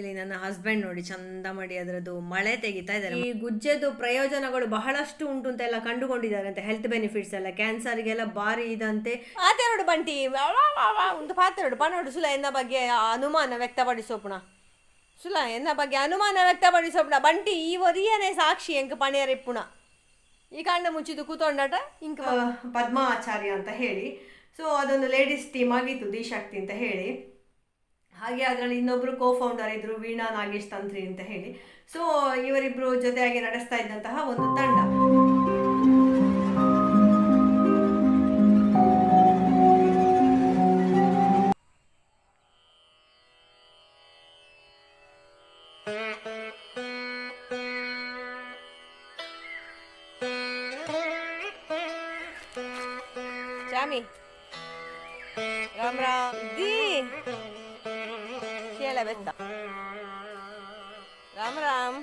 ಇಲ್ಲಿ ನನ್ನ ಹಸ್ಬೆಂಡ್ ನೋಡಿ ಚಂದ ಮಾಡಿ ಅದರದ್ದು ಮಳೆ ತೆಗಿತಾ ಇದ್ದಾರೆ. ಈ ಗುಜ್ಜೆದು ಪ್ರಯೋಜನಗಳು ಬಹಳಷ್ಟು ಉಂಟು ಅಂತ ಎಲ್ಲ ಕಂಡುಕೊಂಡಿದ್ದಾರೆ ಅಂತ ಹೆಲ್ತ್ ಬೆನಿಫಿಟ್ಸ್ ಎಲ್ಲ ಕ್ಯಾನ್ಸರ್ಗೆಲ್ಲ ಬಾರಿ ಇದಂತೆ. ಆತೆರಡು ಬಂಟಿ. ಒಂದು ಪಾತೆರಡು ಪನ್ನೋಡು ಸುಲ ಎನ್ನ ಬಗ್ಗೆ ಅನುಮಾನ ವ್ಯಕ್ತಪಡಿಸೋಪುಣ ಸುಲ ಎನ್ನ ಬಗ್ಗೆ ಅನುಮಾನ ವ್ಯಕ್ತಪಡಿಸೋಪುಣ ಬಂಟಿ ಈ ವರಿಯನೇ ಸಾಕ್ಷಿ ಎಂಕ್ ಪಣಿಯರಿಪ್ಪುಣ ಈ ಕಾಂಡ ಮುಚ್ಚಿದ್ದು ಕೂತೊಂಡಾಟ ಇಂಕ ಪದ್ಮಾಚಾರ್ಯ ಅಂತ ಹೇಳಿ. ಸೊ ಅದೊಂದು ಲೇಡೀಸ್ ಟೀಮ್ ಆಗಿತ್ತು ದಿಶಾಕ್ತಿ ಅಂತ ಹೇಳಿ. ಹಾಗೆ ಅದರಲ್ಲಿ ಇನ್ನೊಬ್ರು ಕೋ ಫೌಂಡರ್ ಇದ್ರು, ವೀಣಾ ನಾಗೇಶ್ ತಂತ್ರಿ ಅಂತ ಹೇಳಿ. ಸೊ ಇವರಿಬ್ರು ಜೊತೆಯಾಗಿ ನಡೆಸ್ತಾ ಇದ್ದಂತಹ ಒಂದು ತಂಡ. ಚಾಮಿ ರಾಮ್ ರಾಮ್ ದಿ ಕೇಳ ಬೆತ್ತ ರಾಮ್ ರಾಮ್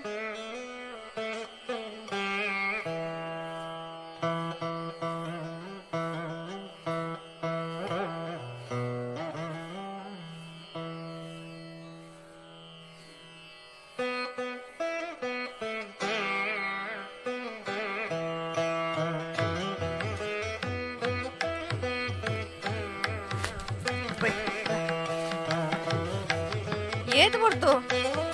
Etiket vurdu.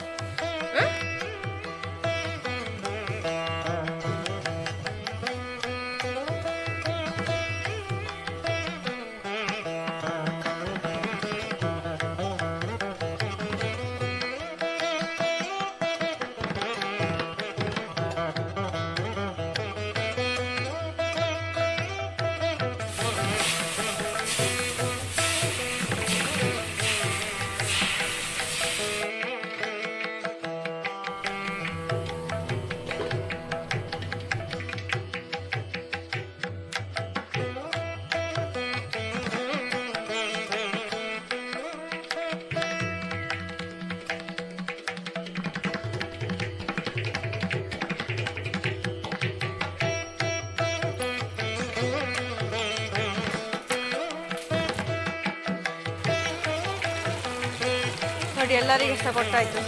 ನೋಡಿ, ಎಲ್ಲರಿಗೂ ಇಷ್ಟ ಕೊಟ್ಟಾಯ್ತು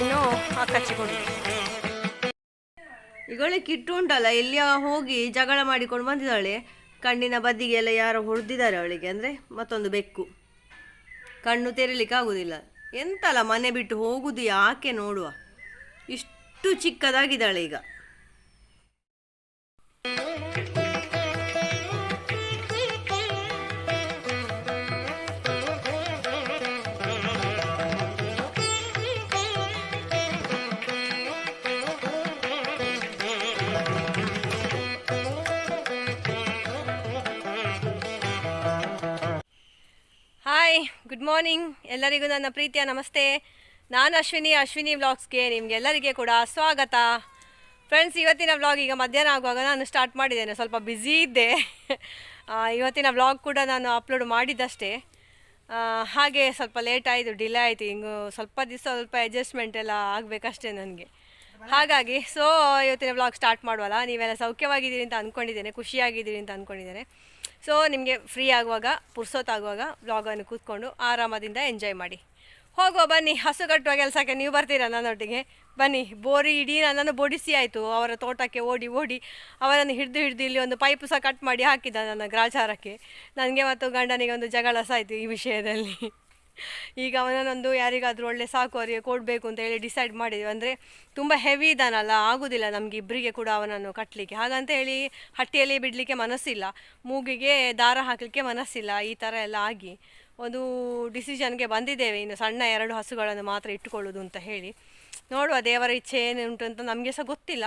ಇನ್ನು ಈಗಳೆ ಕಿಟ್ಟು ಉಂಟಲ್ಲ, ಎಲ್ಲಿಯ ಹೋಗಿ ಜಗಳ ಮಾಡಿಕೊಂಡು ಬಂದಿದ್ದಾಳೆ. ಕಣ್ಣಿನ ಬದಿಗೆ ಎಲ್ಲ ಯಾರೋ ಹೊಡೆದಿದ್ದಾರೆ ಅವಳಿಗೆ ಅಂದರೆ ಮತ್ತೊಂದು ಬೆಕ್ಕು. ಕಣ್ಣು ತೆರೀಲಿಕ್ಕೆ ಆಗುದಿಲ್ಲ ಎಂತಲ್ಲ ಮನೆ ಬಿಟ್ಟು ಹೋಗುದು ಯಾಕೆ ನೋಡುವ. ಇಷ್ಟು ಚಿಕ್ಕದಾಗಿದ್ದಾಳೆ ಈಗ. ಗುಡ್ ಮಾರ್ನಿಂಗ್ ಎಲ್ಲರಿಗೂ ನನ್ನ ಪ್ರೀತಿಯ ನಮಸ್ತೆ. ನಾನು ಅಶ್ವಿನಿ ಅಶ್ವಿನಿ ವ್ಲಾಗ್ಸ್ಗೆ ನಿಮಗೆಲ್ಲರಿಗೆ ಕೂಡ ಸ್ವಾಗತ. ಫ್ರೆಂಡ್ಸ್ ಇವತ್ತಿನ ವ್ಲಾಗ್ ಈಗ ಮಧ್ಯಾಹ್ನ ಆಗುವಾಗ ನಾನು ಸ್ಟಾರ್ಟ್ ಮಾಡಿದ್ದೇನೆ. ಸ್ವಲ್ಪ ಬ್ಯುಸಿ ಇದ್ದೆ. ಇವತ್ತಿನ ವ್ಲಾಗ್ ಕೂಡ ನಾನು ಅಪ್ಲೋಡ್ ಮಾಡಿದ್ದಷ್ಟೇ. ಹಾಗೆ ಸ್ವಲ್ಪ ಲೇಟ್ ಆಯಿತು ಡಿಲೇ ಆಯಿತು. ಹಿಂಗೆ ಸ್ವಲ್ಪ ದಿವಸ ಸ್ವಲ್ಪ ಅಡ್ಜಸ್ಟ್ಮೆಂಟ್ ಎಲ್ಲ ಆಗಬೇಕಷ್ಟೇ ನನಗೆ. ಹಾಗಾಗಿ ಸೊ ಇವತ್ತಿನ ವ್ಲಾಗ್ ಸ್ಟಾರ್ಟ್ ಮಾಡುವಲ್ಲ? ನೀವೆಲ್ಲ ಸೌಖ್ಯವಾಗಿದ್ದೀರಿ ಅಂತ ಅಂದ್ಕೊಂಡಿದ್ದೇನೆ ಖುಷಿಯಾಗಿದ್ದೀರಿ ಅಂತ ಅಂದ್ಕೊಂಡಿದ್ದೇನೆ ಸೊ ನಿಮಗೆ ಫ್ರೀ ಆಗುವಾಗ ಪುರ್ಸೊತ್ತಾಗುವಾಗ ವ್ಲಾಗನ್ನು ಕೂತ್ಕೊಂಡು ಆರಾಮದಿಂದ ಎಂಜಾಯ್ ಮಾಡಿ. ಹೋಗುವ, ಬನ್ನಿ. ಹಸು ಕಟ್ಟುವ ಕೆಲಸಕ್ಕೆ ನೀವು ಬರ್ತೀರಾ ನನ್ನೊಟ್ಟಿಗೆ? ಬನ್ನಿ. ಬೋರಿ ಇಡೀ ನನ್ನನ್ನು ಬೊಡಿಸಿ ಆಯಿತು. ಅವರ ತೋಟಕ್ಕೆ ಓಡಿ ಓಡಿ ಅವರನ್ನು ಹಿಡಿದು ಹಿಡಿದು ಇಲ್ಲಿ ಒಂದು ಪೈಪ್ ಸಹ ಕಟ್ ಮಾಡಿ ಹಾಕಿದ್ದ ನನ್ನ ಗ್ರಾಚಾರಕ್ಕೆ. ನನಗೆ ಮತ್ತು ಗಂಡನಿಗೆ ಒಂದು ಜಗಳ ಸಹ ಆಯಿತು ಈ ವಿಷಯದಲ್ಲಿ. ಈಗ ಅವನನ್ನೊಂದು ಯಾರಿಗಾದರೂ ಒಳ್ಳೆ ಸಾಕು ಅವರಿಗೆ ಕೊಡಬೇಕು ಅಂತ ಹೇಳಿ ಡಿಸೈಡ್ ಮಾಡಿದ್ವಿ. ಅಂದರೆ ತುಂಬ ಹೆವಿ ಇದ್ದಾನಲ್ಲ ಆಗೋದಿಲ್ಲ ನಮಗೆ ಇಬ್ಬರಿಗೆ ಕೂಡ ಅವನನ್ನು ಕಟ್ಟಲಿಕ್ಕೆ ಹಾಗಂತ ಹೇಳಿ ಹಟ್ಟಿಯಲ್ಲಿ ಬಿಡಲಿಕ್ಕೆ ಮನಸ್ಸಿಲ್ಲ. ಮೂಗಿಗೆ ದಾರ ಹಾಕಲಿಕ್ಕೆ ಮನಸ್ಸಿಲ್ಲ. ಈ ಥರ ಎಲ್ಲ ಆಗಿ ಒಂದು ಡಿಸಿಷನ್ಗೆ ಬಂದಿದ್ದೇವೆ. ಇನ್ನು ಸಣ್ಣ ಎರಡು ಹಸುಗಳನ್ನು ಮಾತ್ರ ಇಟ್ಟುಕೊಳ್ಳೋದು ಅಂತ ಹೇಳಿ. ನೋಡುವ ದೇವರ ಇಚ್ಛೆ ಏನುಂಟು ಅಂತ ನಮಗೆ ಸಹ ಗೊತ್ತಿಲ್ಲ.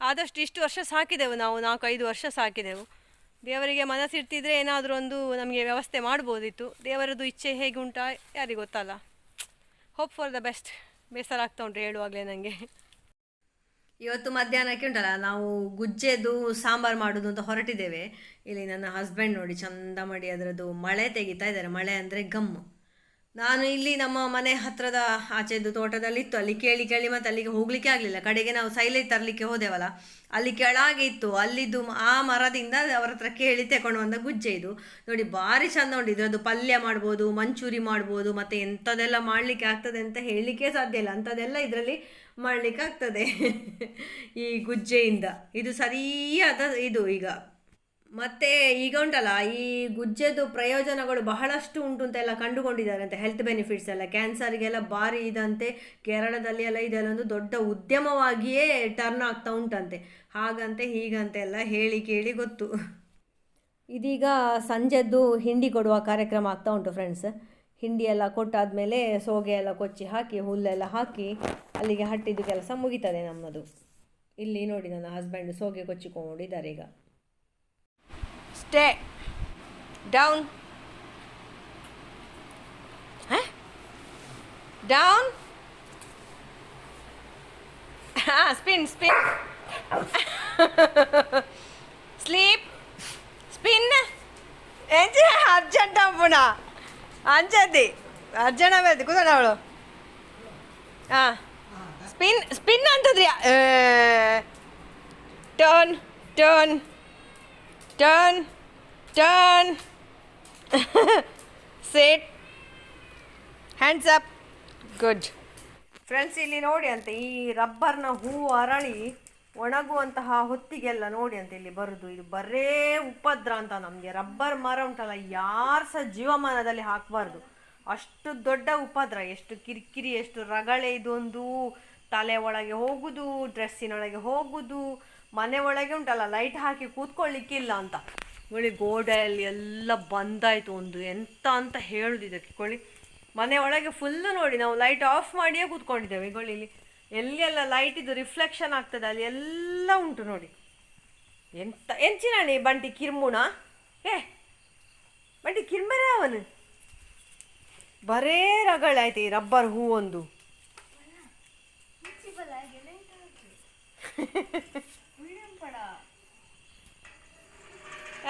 ಆದಷ್ಟು ಇಷ್ಟು ವರ್ಷ ಸಾಕಿದೆವು ನಾವು. ನಾಲ್ಕು ಐದು ವರ್ಷ ಸಾಕಿದೆವು. ದೇವರಿಗೆ ಮನಸ್ಸಿಡ್ತಿದ್ರೆ ಏನಾದರೂ ಒಂದು ನಮಗೆ ವ್ಯವಸ್ಥೆ ಮಾಡ್ಬೋದಿತ್ತು. ದೇವರದ್ದು ಇಚ್ಛೆ ಹೇಗೆ ಉಂಟಾ ಯಾರಿಗೆ ಗೊತ್ತಲ್ಲ. ಹೋಪ್ ಫಾರ್ ದ ಬೆಸ್ಟ್ ಬೇಸರ ಆಗ್ತಾ ಉಂಟು ಹೇಳುವಾಗಲೇ ನನಗೆ ಇವತ್ತು ಮಧ್ಯಾಹ್ನಕ್ಕೆ ಉಂಟಲ್ಲ, ನಾವು ಗುಜ್ಜೆದು ಸಾಂಬಾರು ಮಾಡೋದು ಅಂತ ಹೊರಟಿದ್ದೇವೆ. ಇಲ್ಲಿ ನನ್ನ ಹಸ್ಬೆಂಡ್ ನೋಡಿ, ಚಂದ ಮಾಡಿ ಅದರದ್ದು ಮಳೆ ತೆಗಿತಾ ಇದ್ದಾರೆ. ಮಳೆ ಅಂದರೆ ಗಮ್ಮು. ನಾನು ಇಲ್ಲಿ ನಮ್ಮ ಮನೆ ಹತ್ರದ ಆಚೆದು ತೋಟದಲ್ಲಿ ಇತ್ತು ಅಲ್ಲಿ ಕೇಳಿ ಕೇಳಿ ಮತ್ತೆ ಅಲ್ಲಿಗೆ ಹೋಗ್ಲಿಕ್ಕೆ ಆಗಲಿಲ್ಲ. ಕಡೆಗೆ ನಾವು ಸೈಲೇಜ್ ತರಲಿಕ್ಕೆ ಹೋದೆವಲ್ಲ. ಅಲ್ಲಿ ಕೆಳಗೆ ಇತ್ತು. ಅಲ್ಲಿದ್ದು ಆ ಮರದಿಂದ ಅವರ ಹತ್ರ ಕೇಳಿ ತಗೊಂಡು ಬಂದ ಗುಜ್ಜೆ ಇದು. ನೋಡಿ ಭಾರಿ ಚಂದ ಉಂಟು ಇದ್ರದ್ದು ಪಲ್ಯ ಮಾಡ್ಬೋದು, ಮಂಚೂರಿ ಮಾಡ್ಬೋದು, ಮತ್ತು ಎಂಥದೆಲ್ಲ ಮಾಡಲಿಕ್ಕೆ ಆಗ್ತದೆ ಅಂತ ಹೇಳಲಿಕ್ಕೆ ಸಾಧ್ಯ ಇಲ್ಲ. ಅಂಥದ್ದೆಲ್ಲ ಇದರಲ್ಲಿ ಮಾಡಲಿಕ್ಕೆ ಆಗ್ತದೆ. ಈ ಗುಜ್ಜೆಯಿಂದ. ಇದು ಸರಿಯಾದ ಇದು ಈಗ. ಮತ್ತೆ ಈಗ ಉಂಟಲ್ಲ, ಈ ಗುಜ್ಜೆದು ಪ್ರಯೋಜನಗಳು ಬಹಳಷ್ಟು ಉಂಟು ಅಂತ ಎಲ್ಲ ಕಂಡುಕೊಂಡಿದ್ದಾರೆ ಅಂತ ಹೆಲ್ತ್ ಬೆನಿಫಿಟ್ಸ್ ಎಲ್ಲ. ಕ್ಯಾನ್ಸರ್ಗೆಲ್ಲ ಭಾರಿ ಇದಂತೆ, ಕೇರಳದಲ್ಲಿ ಎಲ್ಲ ಇದೆಲ್ಲೊಂದು ದೊಡ್ಡ ಉದ್ಯಮವಾಗಿಯೇ ಟರ್ನ್ ಆಗ್ತಾ ಉಂಟಂತೆ. ಹಾಗಂತೆ, ಹೀಗಂತೆ ಎಲ್ಲ ಹೇಳಿ ಕೇಳಿ ಗೊತ್ತು. ಇದೀಗ ಸಂಜೆದ್ದು ಹಿಂಡಿ ಕೊಡುವ ಕಾರ್ಯಕ್ರಮ ಆಗ್ತಾ ಉಂಟು ಫ್ರೆಂಡ್ಸ್ ಹಿಂಡಿ ಎಲ್ಲ ಕೊಟ್ಟಾದ್ಮೇಲೆ ಸೋಗೆ ಎಲ್ಲ ಕೊಚ್ಚಿ ಹಾಕಿ, ಹುಲ್ಲೆಲ್ಲ ಹಾಕಿ ಅಲ್ಲಿಗೆ ಹಟ್ಟಿದ್ದು ಕೆಲಸ ಮುಗೀತದೆ ನಮ್ಮದು. ಇಲ್ಲಿ ನೋಡಿ ನನ್ನ ಹಸ್ಬೆಂಡ್ ಸೋಗೆ ಕೊಚ್ಚಿಕೊಂಡಿದ್ದಾರೆ ಈಗ. Stay down down spin spin sleep spin ఏం చేయ అర్జెంటాం పునా అంచద్ది అర్జెంట్ అవ్వద్దు కూర్చోండి అవడు స్పిన్ స్పిన్ అంటది. Turn turn turn turn Sit. Hands up good friends ಇಲ್ಲಿ ನೋಡಿ ಅಂತ ಈ ರಬ್ಬರ್ನ ಹೂವು ಅರಳಿ ಒಣಗುವಂತಹ ಹೊತ್ತಿಗೆಲ್ಲ ನೋಡಿ ಅಂತ ಇಲ್ಲಿ ಬರುದು. ಇದು ಬರೇ ಉಪದ್ರ ಅಂತ ನಮಗೆ. ರಬ್ಬರ್ ಮರ ಉಂಟಲ್ಲ, ಯಾರು ಸಹ ಜೀವಮಾನದಲ್ಲಿ ಹಾಕಬಾರ್ದು. ಅಷ್ಟು ದೊಡ್ಡ ಉಪದ್ರ, ಎಷ್ಟು ಕಿರಿಕಿರಿ, ಎಷ್ಟು ರಗಳೆ ಇದೊಂದು. ತಲೆ ಒಳಗೆ ಹೋಗುದು ಡ್ರೆಸ್ಸಿನೊಳಗೆ ಹೋಗುದು. ಮನೆ ಒಳಗೆ ಉಂಟಲ್ಲ ಲೈಟ್ ಹಾಕಿ ಕೂತ್ಕೊಳ್ಳಿಕ್ಕಿಲ್ಲ ಅಂತ. ನೋಡಿ ಗೋಡೆಯಲ್ಲಿ ಎಲ್ಲ ಬಂದಾಯಿತು ಒಂದು. ಎಂತ ಅಂತ ಹೇಳುದು ಇದಕ್ಕೆ ಕೊಳ್ಳಿ. ಮನೆ ಒಳಗೆ ಫುಲ್ ನೋಡಿ ನಾವು ಲೈಟ್ ಆಫ್ ಮಾಡಿಯೇ ಕೂತ್ಕೊಂಡಿದ್ದೇವೆ. ಗೊಳ್ಳಿ ಇಲ್ಲಿ ಎಲ್ಲ ಲೈಟ್ ಇದು ರಿಫ್ಲೆಕ್ಷನ್ ಆಗ್ತದೆ ಅಲ್ಲಿ ಎಲ್ಲ ಉಂಟು ನೋಡಿ. ಎಂತ ಎಂಚಿನಾಣಿ ಬಂಟಿ ಕಿರ್ಮುಣ? ಏ ಬಂಟಿ ಕಿರ್ಮರ ಅವನು ಬರೇ ರಗಳಾಯ್ತು ಈ ರಬ್ಬರ್ ಹೂ ಒಂದು.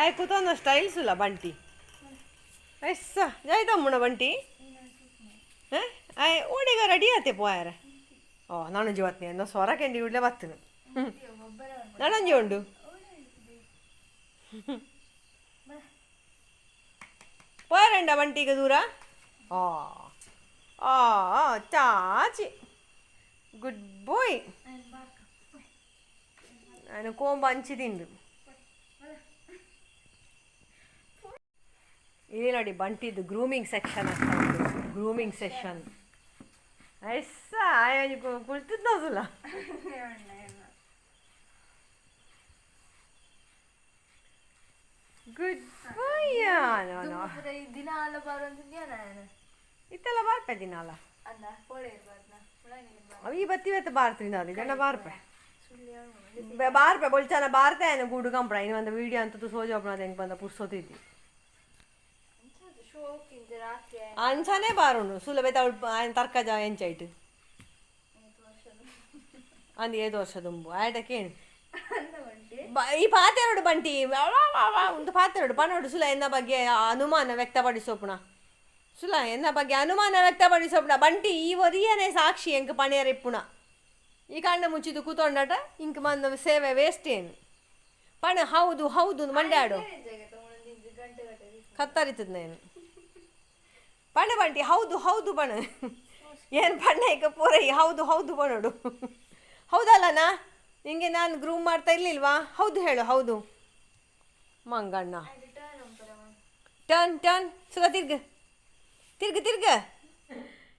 ಏಯ್ ಕೂತೊಂದು ಸ್ಟೈಲ್ಸ್ ಇಲ್ಲ ಬಂಟಿ. ಎಸ್ ಜಾಯ್ತಮ್ಮಣ ಬಂಟಿ? ಹಾಂ ಆಯ್ ಓಡಿಗ ರೆಡಿ ಆತೆ ಪೋಯಾರ ಓ ನಾನು ಜೀವತ್ನಿ ಅಂದ ಸ್ವರ ಕೆಂಡಿ ಇಡ್ಲೆ ಬತ್ತನು. ಹ್ಞೂ ನನಂಜಿ ಉಂಡು? ಪೋಯಾರಂಡ ಬಂಟಿಗೆ ದೂರ. ಓ ಓ ಚಾಚಿ. ಗುಡ್ ಬಾಯ್ ನಾನು ಕೋಂಬ ಹಂಚಿ ತಿಂದು ಇಲ್ಲಿ ನೋಡಿ ಬಂಟಿದ್ದು ಗ್ರೂಮಿಂಗ್ ಸೆಕ್ಷನ್ ಉಂಟು. ಗ್ರೂಮಿಂಗ್ ಸೆಷನ್ ಎಸ್ಸ ಕುಳಿತಿದ್ದಲ್ಲ ಗುಡ್ ಬಾಯ್ ದಿನ ಅಲ್ಲ ಬರುವಂತಿದ್ಯಾ ಇತ್ತಲ್ಲ ಬಾರ್ಪೆ ದಿನಾಲ ಅವು ಈ ಬತ್ತಿ ಬತ್ತ ಬಾರ್ತ್ರಿ ನಾವು ಇದನ್ನ ಬಾರ್ಪೆ. ಬಾರ್ಪೆ. ಬೊಳ್ಚಾನ ಬಾರ್ತೆ ಗೂಡು ಕಂಪ್ರ ಇನ್ನು ಒಂದು ವಿಡಿಯೋ ಅಂತ ಸೋಜಿ ಒಬ್ಬನ ಹೆಂಗೆ ಬಂದ ಪುರ್ಸೋತಿದ್ದಿ. ಅಂಚನೆ ಬಾರುಂಡು ಸುಲಭ ಆಯನ ತರ್ಕ ಜ ಎಂಚಾಯ್ಟ್ ಅಂದ್ ಏದು ವರ್ಷದುಂಬು ಆಯಟಕ್ಕೆ ಏನು ಈ ಪಾತೆರಡು ಬಂಟಿ ಒಂದು ಪಾತೆರಡು ಪನ್ನೋಡು ಸುಲ ಎನ್ನ ಬಗ್ಗೆ ಅನುಮಾನ ವ್ಯಕ್ತಪಡಿಸೋಪುಣ ಸುಲ ಎನ್ನ ಬಗ್ಗೆ ಅನುಮಾನ ವ್ಯಕ್ತಪಡಿಸೋಪುಣ ಬಂಟಿ ಈ ಒರಿಯನೇ ಸಾಕ್ಷಿ ಎಂಕ ಪಣೆಯರಿಪ್ಪುಣ ಈ ಕಣ್ಣ ಮುಚ್ಚಿದು ಕೂತೊಂಡಾಟ ಇಂಕ ಮಂದ ಸೇವೆ ವೇಸ್ಟ್ ಏನು ಪಣ ಹೌದು ಹೌದು ಮಂಡ್ಯಾಡು ಕತ್ತರಿತದ ನಾನು ಪಣ ಬಂಟಿ ಹೌದು ಹೌದು ಬಣ ಏನು ಬಣ್ಣ ಈಗ ಪೂರೈ, ಹೌದು ಹೌದು ಬಣೋಡು ಹೌದಲ್ಲನಾ ನಿಂಗೆ ನಾನು ಗ್ರೂಮ್ ಮಾಡ್ತಾ ಇರ್ಲಿಲ್ವಾ? ಹೌದು ಹೇಳು, ಹೌದು. ಮಂಗಣ್ಣ. Turn turn. ಸುಗ ತಿರ್ಗ. ತಿರ್ಗ ತಿರ್ಗ.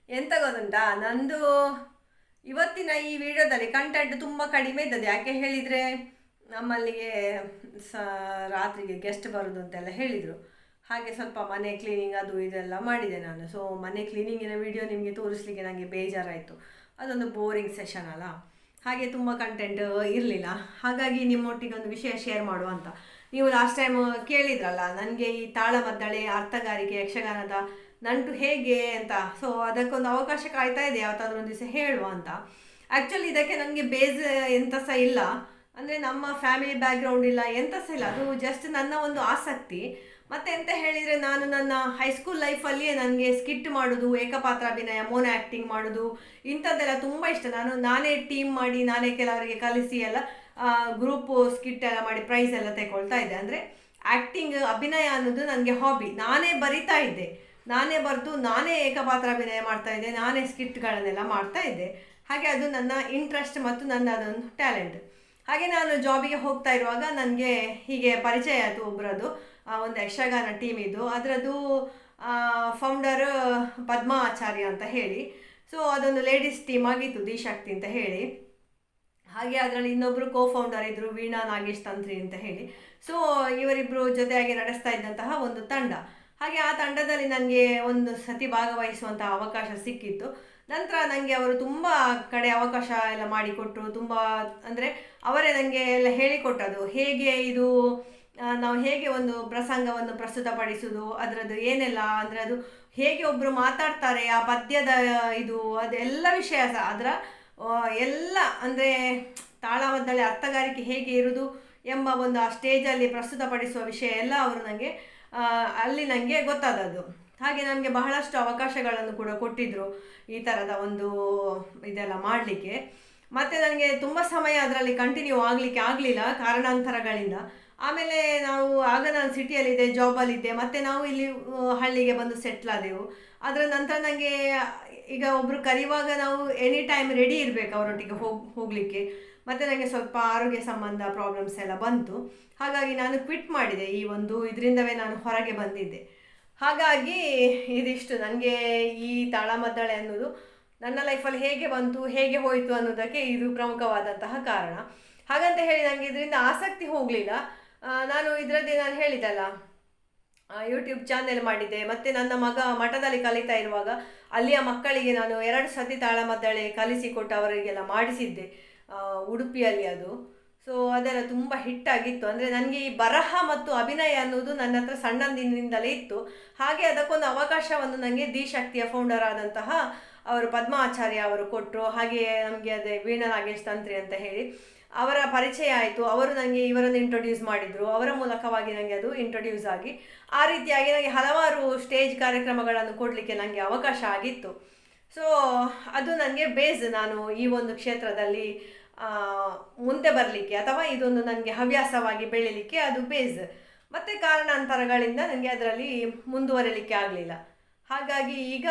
ಎಂತ ಗೊತ್ತುಂಟಾ? ನಂದು ಇವತ್ತಿನ ಈ ವಿಡಿಯೋದಲ್ಲಿ ಕಂಟೆಂಟ್ ತುಂಬ ಕಡಿಮೆ ಇದ್ದದ್ದು. ಯಾಕೆ ಹೇಳಿದರೆ, ನಮ್ಮಲ್ಲಿಗೆ ಸ, ರಾತ್ರಿಗೆ ಗೆಸ್ಟ್ ಬರೋದು ಅಂತೆಲ್ಲ ಹೇಳಿದರು. ಹಾಗೆ ಸ್ವಲ್ಪ ಮನೆ ಕ್ಲೀನಿಂಗ್ ಅದು ಇದೆಲ್ಲ ಮಾಡಿದೆ ನಾನು. ಸೊ ಮನೆ ಕ್ಲೀನಿಂಗಿನ ವಿಡಿಯೋ ನಿಮಗೆ ತೋರಿಸ್ಲಿಕ್ಕೆ ನನಗೆ ಬೇಜಾರಾಯಿತು. ಅದೊಂದು ಬೋರಿಂಗ್ ಸೆಷನ್ ಅಲ್ಲ. ಹಾಗೆ ತುಂಬ ಕಂಟೆಂಟ್ ಇರಲಿಲ್ಲ. ಹಾಗಾಗಿ ನಿಮ್ಮೊಟ್ಟಿಗೆ ಒಂದು ವಿಷಯ ಶೇರ್ ಮಾಡುವ ಅಂತ. ನೀವು ಲಾಸ್ಟ್ ಟೈಮ್ ಕೇಳಿದ್ರಲ್ಲ ನನಗೆ ಈ ತಾಳಮದ್ದಳೆ, ಅರ್ಥಗಾರಿಕೆ, ಯಕ್ಷಗಾನದ ನಂಟು ಹೇಗೆ ಅಂತ. ಸೊ ಅದಕ್ಕೊಂದು ಅವಕಾಶ ಕಾಯ್ತಾ ಇದೆ ಯಾವತ್ತಾದ್ರೂ ಒಂದು ದಿವಸ ಹೇಳುವ ಅಂತ. ಆ್ಯಕ್ಚುಲಿ ಇದಕ್ಕೆ ನನಗೆ ಬೇಸ್ ಎಂತ ಸಹ ಇಲ್ಲ. ಅಂದರೆ ನಮ್ಮ ಫ್ಯಾಮಿಲಿ ಬ್ಯಾಕ್ಗ್ರೌಂಡ್ ಇಲ್ಲ ಎಂತ ಸಹ ಇಲ್ಲ. ಅದು ಜಸ್ಟ್ ನನ್ನ ಒಂದು ಆಸಕ್ತಿ. ಮತ್ತೆ ಎಂತ ಹೇಳಿದರೆ ನಾನು ನನ್ನ ಹೈಸ್ಕೂಲ್ ಲೈಫಲ್ಲಿಯೇ ನನಗೆ ಸ್ಕಿಟ್ ಮಾಡೋದು, ಏಕಪಾತ್ರ ಅಭಿನಯ ಮೋನ ಆ್ಯಕ್ಟಿಂಗ್ ಮಾಡೋದು, ಇಂಥದ್ದೆಲ್ಲ ತುಂಬ ಇಷ್ಟ. ನಾನು, ನಾನೇ ಟೀಮ್ ಮಾಡಿ, ನಾನೇ ಕೆಲವರಿಗೆ ಕಲಿಸಿ ಎಲ್ಲ ಗ್ರೂಪ್ ಸ್ಕಿಟ್ ಎಲ್ಲ ಮಾಡಿ ಪ್ರೈಸ್ ಎಲ್ಲ ತಗೊಳ್ತಾ ಇದ್ದೆ. ಅಂದರೆ ಆ್ಯಕ್ಟಿಂಗ್ ಅಭಿನಯ ಅನ್ನೋದು ನನಗೆ ಹಾಬಿ ನಾನೇ ಬರಿತಾ ಇದ್ದೆ. ನಾನೇ ಬರೆದು, ನಾನೇ ಏಕಪಾತ್ರ ಅಭಿನಯ ಮಾಡ್ತಾ ಇದ್ದೆ. ನಾನೇ ಸ್ಕಿಟ್ಗಳನ್ನೆಲ್ಲ ಮಾಡ್ತಾ ಇದ್ದೆ. ಹಾಗೆ ಅದು ನನ್ನ ಇಂಟ್ರೆಸ್ಟ್ ಮತ್ತು ನನ್ನ ಅದೊಂದು ಟ್ಯಾಲೆಂಟ್ ಹಾಗೆ ನಾನು ಜಾಬಿಗೆ ಹೋಗ್ತಾ ಇರುವಾಗ ನನಗೆ ಹೀಗೆ ಪರಿಚಯ ಆಯಿತು ಒಬ್ಬರದು ಒಂದು ಯಕ್ಷಗಾನ ಟೀಮ್ ಇದು ಅದರದ್ದು ಫೌಂಡರ್ ಪದ್ಮಾ ಆಚಾರ್ಯ ಅಂತ ಹೇಳಿ. ಸೊ ಅದೊಂದು ಲೇಡೀಸ್ ಟೀಮ್ ಆಗಿತ್ತು ದಿಶಾಕ್ತಿ ಅಂತ ಹೇಳಿ. ಹಾಗೆ ಅದರಲ್ಲಿ ಇನ್ನೊಬ್ಬರು ಕೋ ಫೌಂಡರ್ ಇದ್ದರು ವೀಣಾ ನಾಗೇಶ್ ತಂತ್ರಿ ಅಂತ ಹೇಳಿ. ಸೊ ಇವರಿಬ್ಬರು ಜೊತೆಯಾಗಿ ನಡೆಸ್ತಾ ಇದ್ದಂತಹ ಒಂದು ತಂಡ. ಹಾಗೆ ಆ ತಂಡದಲ್ಲಿ ನನಗೆ ಒಂದು ಸತಿ ಭಾಗವಹಿಸುವಂತಹ ಅವಕಾಶ ಸಿಕ್ಕಿತ್ತು. ನಂತರ ನನಗೆ ಅವರು ತುಂಬ ಕಡೆ ಅವಕಾಶ ಎಲ್ಲ ಮಾಡಿಕೊಟ್ರು, ತುಂಬ ಅಂದರೆ ಅವರೇ ನನಗೆ ಎಲ್ಲ ಹೇಳಿಕೊಟ್ಟದು ಹೇಗೆ ಇದು ನಾವು ಹೇಗೆ ಒಂದು ಪ್ರಸಂಗವನ್ನು ಪ್ರಸ್ತುತಪಡಿಸುವುದು ಅದರದ್ದು ಏನೆಲ್ಲ, ಅಂದರೆ ಅದು ಹೇಗೆ ಒಬ್ಬರು ಮಾತಾಡ್ತಾರೆ, ಆ ಪದ್ಯದ ಇದು ಅದೆಲ್ಲ ವಿಷಯ ಸಹ, ಅದರ ಎಲ್ಲ ಅಂದರೆ ತಾಳಮದ್ದಳೆ ಅರ್ಥಗಾರಿಕೆ ಹೇಗೆ ಇರುವುದು ಎಂಬ ಒಂದು ಆ ಸ್ಟೇಜಲ್ಲಿ ಪ್ರಸ್ತುತಪಡಿಸುವ ವಿಷಯ ಎಲ್ಲ ಅವರು ನನಗೆ ಅಲ್ಲಿ ನನಗೆ ಗೊತ್ತಾದದ್ದು. ಹಾಗೆ ನನಗೆ ಬಹಳಷ್ಟು ಅವಕಾಶಗಳನ್ನು ಕೂಡ ಕೊಟ್ಟಿದ್ದರು ಈ ಥರದ ಒಂದು ಇದೆಲ್ಲ ಮಾಡಲಿಕ್ಕೆ. ಮತ್ತು ನನಗೆ ತುಂಬ ಸಮಯ ಅದರಲ್ಲಿ ಕಂಟಿನ್ಯೂ ಆಗಲಿಕ್ಕೆ ಆಗಲಿಲ್ಲ ಕಾರಣಾಂತರಗಳಿಂದ. ಆಮೇಲೆ ನಾವು ಆಗ ನಾನು ಸಿಟಿಯಲ್ಲಿದ್ದೆ ಜಾಬಲ್ಲಿದ್ದೆ ಮತ್ತು ನಾವು ಇಲ್ಲಿ ಹಳ್ಳಿಗೆ ಬಂದು ಸೆಟ್ಲ್ ಆದೆವು. ಅದರ ನಂತರ ನನಗೆ ಈಗ ಒಬ್ಬರು ಕರೆಯುವಾಗ ನಾವು ಎನಿ ಟೈಮ್ ರೆಡಿ ಇರಬೇಕು ಅವರೊಟ್ಟಿಗೆ ಹೋಗಿ, ಹೋಗಲಿಕ್ಕೆ. ಮತ್ತು ನನಗೆ ಸ್ವಲ್ಪ ಆರೋಗ್ಯ ಸಂಬಂಧ ಪ್ರಾಬ್ಲಮ್ಸ್ ಎಲ್ಲ ಬಂತು. ಹಾಗಾಗಿ ನಾನು ಕ್ವಿಟ್ ಮಾಡಿದೆ ಈ ಒಂದು, ಇದರಿಂದವೇ ನಾನು ಹೊರಗೆ ಬಂದಿದ್ದೆ. ಹಾಗಾಗಿ ಇದಿಷ್ಟು ನನಗೆ ಈ ತಾಳಮದ್ದಳೆ ಅನ್ನೋದು ನನ್ನ ಲೈಫಲ್ಲಿ ಹೇಗೆ ಬಂತು, ಹೇಗೆ ಹೋಯಿತು ಅನ್ನೋದಕ್ಕೆ ಇದು ಪ್ರಮುಖವಾದಂತಹ ಕಾರಣ. ಹಾಗಂತ ಹೇಳಿ ನನಗೆ ಇದರಿಂದ ಆಸಕ್ತಿ ಹೋಗಲಿಲ್ಲ. ನಾನು ಇದರದ್ದೇ ನಾನು ಹೇಳಿದಲ್ಲ ಯೂಟ್ಯೂಬ್ ಚಾನೆಲ್ ಮಾಡಿದ್ದೆ. ಮತ್ತು ನನ್ನ ಮಗ ಮಠದಲ್ಲಿ ಕಲಿತಾ ಇರುವಾಗ ಅಲ್ಲಿಯ ಮಕ್ಕಳಿಗೆ ನಾನು ಎರಡು ಸತಿ ತಾಳಮದ್ದಳೆ ಕಲಿಸಿಕೊಟ್ಟು ಅವರಿಗೆಲ್ಲ ಮಾಡಿಸಿದ್ದೆ. ಉಡುಪಿಯಲ್ಲಿ ಅದು. ಸೊ ಅದೆಲ್ಲ ತುಂಬ ಹಿಟ್ಟಾಗಿತ್ತು ಅಂದರೆ ನನಗೆ ಈ ಬರಹ ಮತ್ತು ಅಭಿನಯ ಅನ್ನೋದು ನನ್ನ ಹತ್ರ ಸಣ್ಣಂದಿನಿಂದಲೇ ಇತ್ತು. ಹಾಗೆ ಅದಕ್ಕೊಂದು ಅವಕಾಶವನ್ನು ನನಗೆ ದಿ ಶಕ್ತಿಯ ಫೌಂಡರ್ ಆದಂತಹ ಅವರು ಪದ್ಮಾಚಾರ್ಯ ಅವರು ಕೊಟ್ಟರು ಹಾಗೆ ನಮಗೆ ಅದೇ ವೀಣಾ ನಾಗೇಶ್ ತಂತ್ರಿ ಅಂತ ಹೇಳಿ. ಅವರ ಪರಿಚಯ ಆಯಿತು. ಅವರು ನನಗೆ ಇವರನ್ನು ಇಂಟ್ರೊಡ್ಯೂಸ್ ಮಾಡಿದರು. ಅವರ ಮೂಲಕವಾಗಿ ನನಗೆ ಅದು ಇಂಟ್ರೊಡ್ಯೂಸ್ ಆಗಿ. ಆ ರೀತಿಯಾಗಿ ನನಗೆ ಹಲವಾರು ಸ್ಟೇಜ್ ಕಾರ್ಯಕ್ರಮಗಳನ್ನು ಕೊಡಲಿಕ್ಕೆ ನನಗೆ ಅವಕಾಶ ಆಗಿತ್ತು. ಸೊ ಅದು ನನಗೆ ಬೇಸ್ ನಾನು ಈ ಒಂದು ಕ್ಷೇತ್ರದಲ್ಲಿ ಮುಂದೆ ಬರಲಿಕ್ಕೆ ಅಥವಾ ಇದೊಂದು ನನಗೆ ಹವ್ಯಾಸವಾಗಿ ಬೆಳೀಲಿಕ್ಕೆ ಅದು ಬೇಸ್ ಮತ್ತು ಕಾರಣಾಂತರಗಳಿಂದ ನನಗೆ ಅದರಲ್ಲಿ ಮುಂದುವರಿಲಿಕ್ಕೆ ಆಗಲಿಲ್ಲ. ಹಾಗಾಗಿ ಈಗ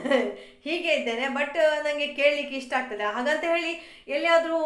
ಹೀಗೆ ಇದ್ದೇನೆ. ಬಟ್ ನನಗೆ ಕೇಳಲಿಕ್ಕೆ ಇಷ್ಟ ಆಗ್ತದೆ. ಹಾಗಂತ ಹೇಳಿ ಎಲ್ಲಿಯಾದರೂ,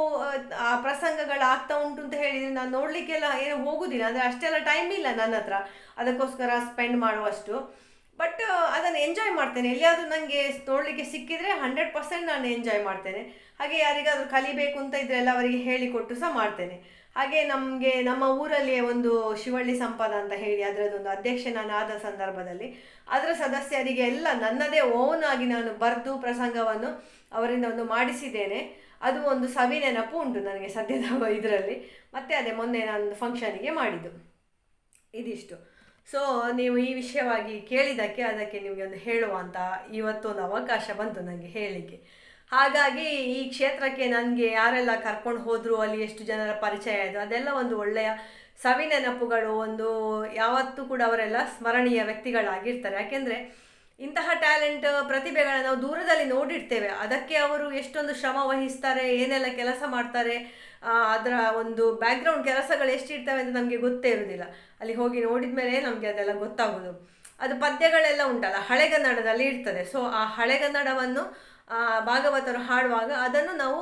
ಆ ಪ್ರಸಂಗಗಳು ಆಗ್ತಾ ಉಂಟು ಅಂತ ಹೇಳಿದರೆ ನಾನು ನೋಡಲಿಕ್ಕೆಲ್ಲ ಏನು ಹೋಗೋದಿಲ್ಲ. ಅಂದರೆ ಅಷ್ಟೆಲ್ಲ ಟೈಮ್ ಇಲ್ಲ ನನ್ನ ಹತ್ರ. ಅದಕ್ಕೋಸ್ಕರ ಸ್ಪೆಂಡ್ ಮಾಡುವಷ್ಟು. ಬಟ್ ಅದನ್ನು ಎಂಜಾಯ್ ಮಾಡ್ತೇನೆ. ಎಲ್ಲಿಯಾದರೂ ನನಗೆ ನೋಡಲಿಕ್ಕೆ ಸಿಕ್ಕಿದರೆ ಹಂಡ್ರೆಡ್ ಪರ್ಸೆಂಟ್ ನಾನು ಎಂಜಾಯ್ ಮಾಡ್ತೇನೆ. ಹಾಗೆ ಯಾರಿಗಾದರೂ ಕಲಿಬೇಕು ಅಂತ ಇದ್ರೆಲ್ಲ ಅವರಿಗೆ ಹೇಳಿಕೊಟ್ಟು ಸಹ ಮಾಡ್ತೇನೆ. ಹಾಗೆ ನಮಗೆ, ನಮ್ಮ ಊರಲ್ಲಿಯೇ ಒಂದು ಶಿವಳ್ಳಿ ಸಂಪದ ಅಂತ ಹೇಳಿ ಅದರದೊಂದು ಅಧ್ಯಕ್ಷ ನಾನು ಆದ ಸಂದರ್ಭದಲ್ಲಿ. ಅದರ ಸದಸ್ಯರಿಗೆ ಎಲ್ಲ ನನ್ನದೇ ಓನ್ ಆಗಿ ನಾನು ಬರೆದು ಪ್ರಸಂಗವನ್ನು ಅವರಿಂದ ಒಂದು ಮಾಡಿಸಿದ್ದೇನೆ. ಅದು ಒಂದು ಸವಿ ನೆನಪು ಉಂಟು ನನಗೆ ಸದ್ಯದ ಇದರಲ್ಲಿ. ಮತ್ತು ಅದೇ ಮೊನ್ನೆ ನಾನು ಫಂಕ್ಷನಿಗೆ ಮಾಡಿದ್ದು. ಇದಿಷ್ಟು. ಸೊ ನೀವು ಈ ವಿಷಯವಾಗಿ ಕೇಳಿದ್ದಕ್ಕೆ ಅದಕ್ಕೆ ನಿಮಗೆ ಒಂದು ಹೇಳುವಂತ ಇವತ್ತೊಂದು ಅವಕಾಶ ಬಂತು ನನಗೆ ಹೇಳಲಿಕ್ಕೆ ಹಾಗಾಗಿ ಈ ಕ್ಷೇತ್ರಕ್ಕೆ ನನಗೆ ಯಾರೆಲ್ಲ ಕರ್ಕೊಂಡು ಹೋದರು, ಅಲ್ಲಿ ಎಷ್ಟು ಜನರ ಪರಿಚಯ ಆಯಿತು, ಅದೆಲ್ಲ ಒಂದು ಒಳ್ಳೆಯ ಸವಿ ನೆನಪುಗಳು ಒಂದು ಯಾವತ್ತೂ ಕೂಡ ಅವರೆಲ್ಲ ಸ್ಮರಣೀಯ ವ್ಯಕ್ತಿಗಳಾಗಿರ್ತಾರೆ. ಯಾಕೆಂದರೆ ಇಂತಹ ಟ್ಯಾಲೆಂಟ್ ಪ್ರತಿಭೆಗಳನ್ನು ನಾವು ದೂರದಲ್ಲಿ ನೋಡಿರ್ತೇವೆ. ಅದಕ್ಕೆ ಅವರು ಎಷ್ಟೊಂದು ಶ್ರಮ ವಹಿಸ್ತಾರೆ, ಏನೆಲ್ಲ ಕೆಲಸ ಮಾಡ್ತಾರೆ ಅದರ ಒಂದು ಬ್ಯಾಕ್ಗ್ರೌಂಡ್ ಕೆಲಸಗಳು ಎಷ್ಟಿರ್ತವೆ ಅಂತ ನಮಗೆ ಗೊತ್ತೇ ಇರೋದಿಲ್ಲ. ಅಲ್ಲಿ ಹೋಗಿ ನೋಡಿದ ಮೇಲೆ ನಮಗೆ ಅದೆಲ್ಲ ಗೊತ್ತಾಗೋದು. ಅದು ಪದ್ಯಗಳೆಲ್ಲ ಉಂಟಲ್ಲ ಹಳೆಗನ್ನಡದಲ್ಲಿ ಇರ್ತದೆ. ಸೊ ಆ ಹಳೆಗನ್ನಡವನ್ನು ಭಾಗವತರು ಹಾಡುವಾಗ ಅದನ್ನು ನಾವು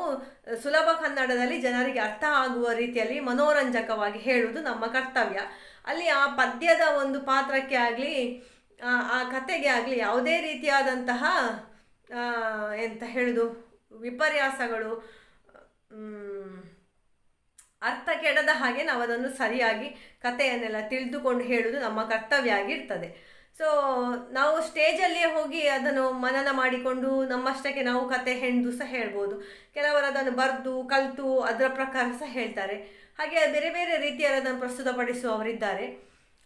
ಸುಲಭ ಕನ್ನಡದಲ್ಲಿ ಜನರಿಗೆ ಅರ್ಥ ಆಗುವ ರೀತಿಯಲ್ಲಿ ಮನೋರಂಜಕವಾಗಿ ಹೇಳುವುದು ನಮ್ಮ ಕರ್ತವ್ಯ. ಅಲ್ಲಿ ಆ ಪದ್ಯದ ಒಂದು ಪಾತ್ರಕ್ಕೆ ಆಗಲಿ, ಆ ಕತೆಗೆ ಆಗಲಿ ಯಾವುದೇ ರೀತಿಯಾದಂತಹ ಎಂತ ಹೇಳೋದು, ವಿಪರ್ಯಾಸಗಳು ಅರ್ಥ ಕೆಡದ ಹಾಗೆ ನಾವು ಅದನ್ನು ಸರಿಯಾಗಿ ಕಥೆಯನ್ನೆಲ್ಲ ತಿಳಿದುಕೊಂಡು ಹೇಳುವುದು ನಮ್ಮ ಕರ್ತವ್ಯ ಆಗಿರ್ತದೆ ಸೊ ನಾವು ಸ್ಟೇಜಲ್ಲಿಯೇ ಹೋಗಿ ಅದನ್ನು ಮನನ ಮಾಡಿಕೊಂಡು ನಮ್ಮಷ್ಟಕ್ಕೆ ನಾವು ಕತೆ ಹೆಣ್ದು ಸಹ ಹೇಳ್ಬೋದು. ಕೆಲವರು ಅದನ್ನು ಬರೆದು, ಕಲಿತು, ಅದರ ಪ್ರಕಾರ ಸಹ ಹೇಳ್ತಾರೆ. ಹಾಗೆ ಬೇರೆ ಬೇರೆ ರೀತಿಯಲ್ಲಿ ಅದನ್ನು ಪ್ರಸ್ತುತಪಡಿಸುವವರಿದ್ದಾರೆ.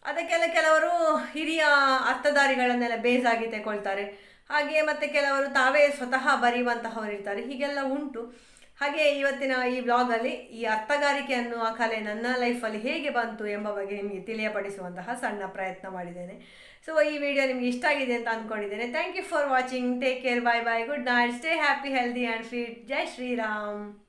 ಅದಕ್ಕೆಲ್ಲ ಕೆಲವರು ಹಿರಿಯ ಅರ್ಥಧಾರಿಗಳನ್ನೆಲ್ಲ ಬೇಸ್ ಆಗಿ ತಗೊಳ್ತಾರೆ ಹಾಗೆ ಮತ್ತು ಕೆಲವರು ತಾವೇ ಸ್ವತಃ ಬರೆಯುವಂತಹವರಿರ್ತಾರೆ. ಹೀಗೆಲ್ಲ ಉಂಟು. ಹಾಗೆ ಇವತ್ತಿನ ಈ ಬ್ಲಾಗಲ್ಲಿ ಈ ಅರ್ಥಗಾರಿಕೆ ಅನ್ನುವ ಕಲೆ ನನ್ನ ಲೈಫಲ್ಲಿ ಹೇಗೆ ಬಂತು ಎಂಬ ಬಗ್ಗೆ ನಿಮಗೆ ತಿಳಿಯಪಡಿಸುವಂತಹ ಸಣ್ಣ ಪ್ರಯತ್ನ ಮಾಡಿದ್ದೇನೆ. ಸೊ ಈ ವಿಡಿಯೋ ನಿಮಗೆ ಇಷ್ಟ ಆಗಿದೆ ಅಂತ ಅಂದ್ಕೊಂಡಿದ್ದೇನೆ thank you for watching take care bye bye good night stay happy healthy and fit Jai Shriram